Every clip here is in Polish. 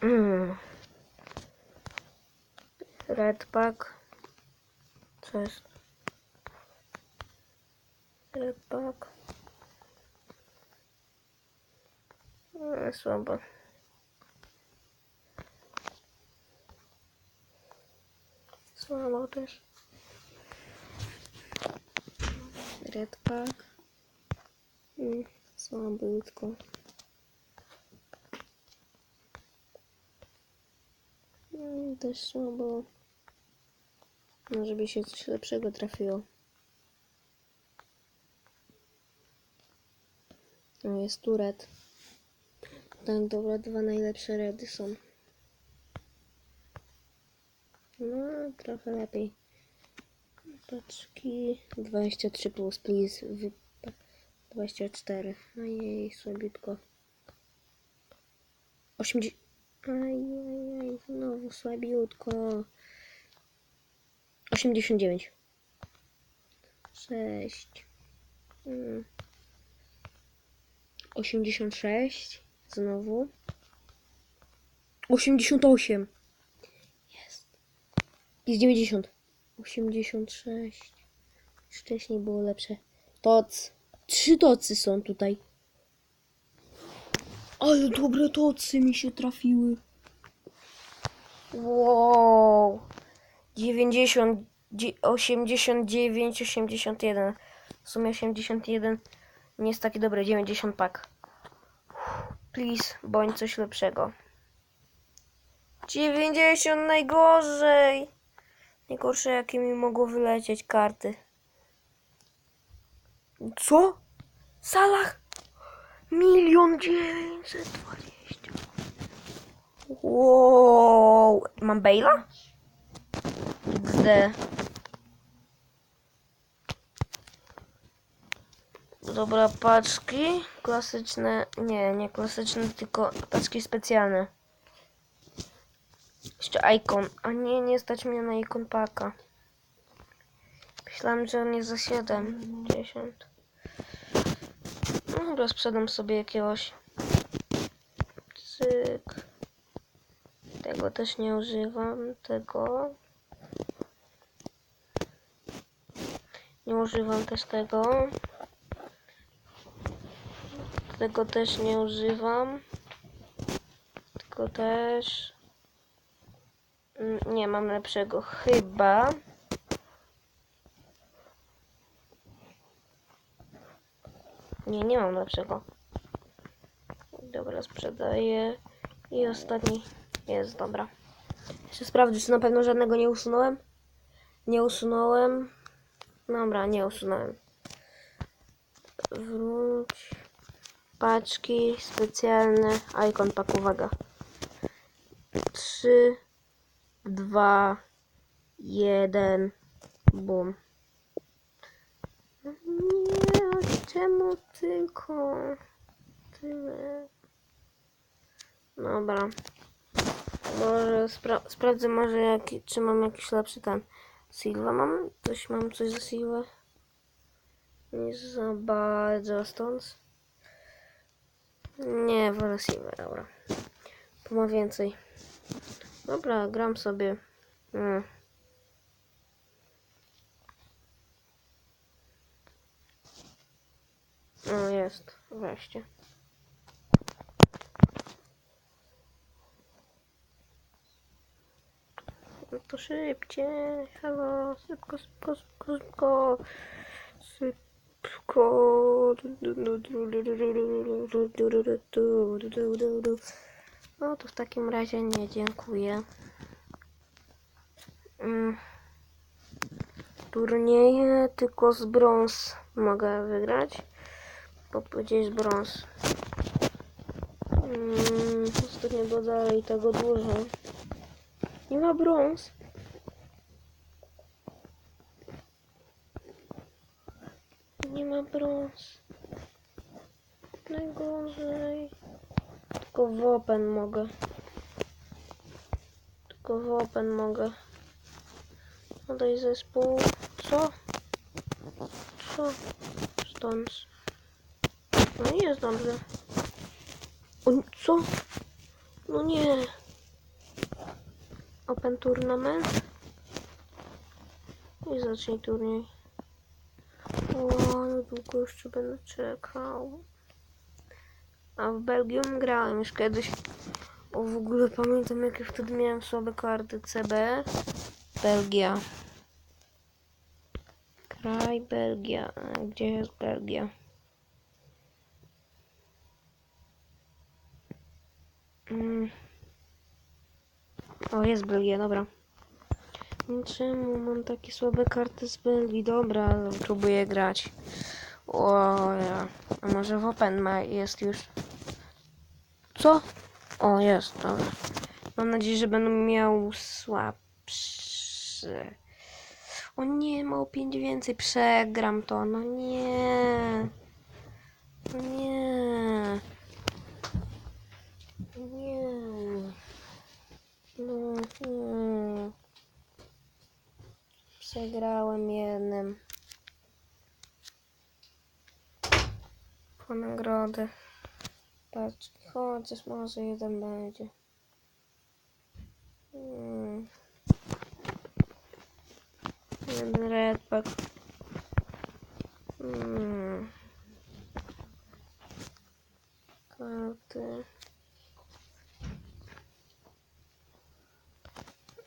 Mm. Red pack. Co jest? Red pack. Mm, Słabo też. Słabo. Może by się coś lepszego trafiło. No jest tu red. Tak, dobra, dwa najlepsze redy są. No, trochę lepiej. Paczki 23 plus, please. Wy... 24. Ajej, słabiutko. 80. Ajajaj, znowu słabiutko. 89. 6. Mm. 86. Znowu. 88. Jest. Jest 90. 86. Już wcześniej było lepsze. Toc. Trzy tocy są tutaj. Ale dobre tocy mi się trafiły. Wow. 90, dzie- 89, 81. W sumie 81 nie jest taki dobry. 90 pak. Please, bądź coś lepszego. 90 najgorzej. Najgorsze jakie mi mogło wylecieć karty. Co? Salah? Milion dziewięćset dwadzieścia. Wow. Mam Bale'a? XD. Dobra, paczki klasyczne. Nie, nie klasyczne, tylko paczki specjalne. Jeszcze Icon. A nie, nie stać mnie na Icon Paka. Myślałem, że on jest za 70. No dobra, sprzedam sobie jakiegoś. Cyk. Tego też nie używam. Tego. Nie używam też tego. Tego też nie używam. Tego też. Mm, Nie mam lepszego chyba. Nie, nie mam lepszego. Dobra, sprzedaję. I ostatni jest, dobra. Jeszcze sprawdzę, czy na pewno żadnego nie usunąłem. Nie usunąłem. Dobra, nie usunąłem. Wróć. Paczki specjalne. Icon pak, uwaga. 3, 2, 1. Bum. Nie, czemu tylko tyle? Dobra. Może spra sprawdzę może jaki, czy mam jakiś lepszy ten. Silva mam? Coś mam coś za Silva? Nie za bardzo stąd. Nie, wolę Silva, dobra. Tu ma więcej. Dobra, gram sobie. Mm. No jest, wreszcie. No to szybciej, halo, szybko, szybko, szybko, szybko, szybko. No to w takim razie nie, dziękuję. Mm. Turnieje tylko z brąz mogę wygrać, bo gdzieś brąz. Mm, ostatnio było dalej tego dużo. Nie ma brąz. Nie ma brąz. Najgorzej. Tylko w open mogę. Tylko w open mogę. Podaj zespół. Co? Co? Stąd. No i jest dobrze. O, co? No nie. Open Tournament. I zacznij turniej. O, ale długo jeszcze będę czekał. A w Belgium grałem już kiedyś. O, w ogóle pamiętam jakie wtedy miałem słabe karty CB. Belgia. Kraj Belgia. Gdzie jest Belgia? Mm. O, jest Belgia, dobra. Czemu mam takie słabe karty z Belgii? Dobra, próbuję grać. O, ja. A może w Open ma jest już? Co? O, jest, dobra. Mam nadzieję, że będę miał słabszy. O nie, mało 5 więcej. Przegram to. No nie. No nie. Nie. No nie. Przegrałem jednym. Po nagrodę. Patrz, chociaż może jeden będzie. Hmm. Jeden redback. Hmm. Karty.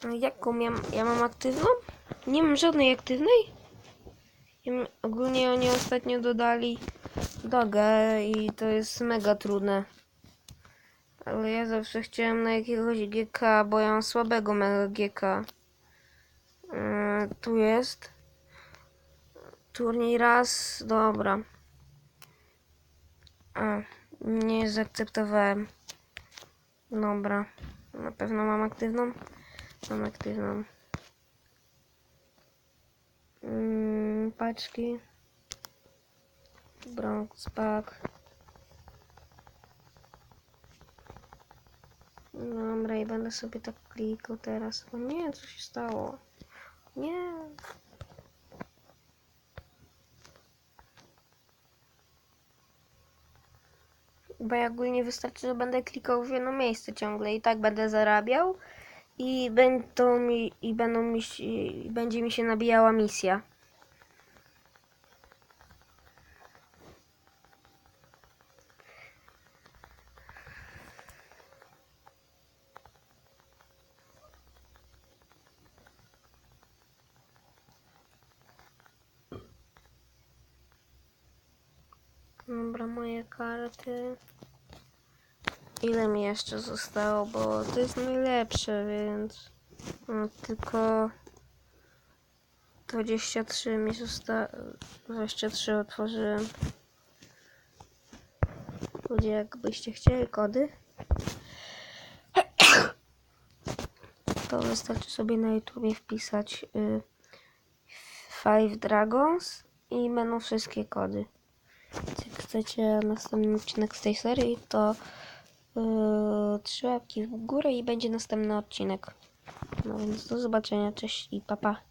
A jaką ja, ja mam aktywną? Nie mam żadnej aktywnej. Ogólnie oni ostatnio dodali dogę i to jest mega trudne. Ale ja zawsze chciałem na jakiegoś GK, bo ja mam słabego mega GK. Yy, tu jest. Turniej raz, dobra. A, nie zaakceptowałem. Dobra. Na pewno mam aktywną? Mam aktywną. Mm, paczki. Bronx Pack. Dobra, i będę sobie tak klikał teraz. O nie, co się stało? Nie. Bo ja ogólnie wystarczy, że będę klikał w jedno miejsce ciągle i tak będę zarabiał i będą mi, i będą mi, i będzie mi się nabijała misja. Dobra, moje karty. Ile mi jeszcze zostało, bo to jest najlepsze, więc no, tylko 23 mi zostało. 23 otworzyłem. Ludzie, jakbyście chcieli kody, to wystarczy sobie na YouTubie wpisać y, Five Dragons i będą wszystkie kody. Jak chcecie następny odcinek z tej serii, to yy, trzy łapki w górę i będzie następny odcinek. No więc do zobaczenia, cześć i papa. Pa.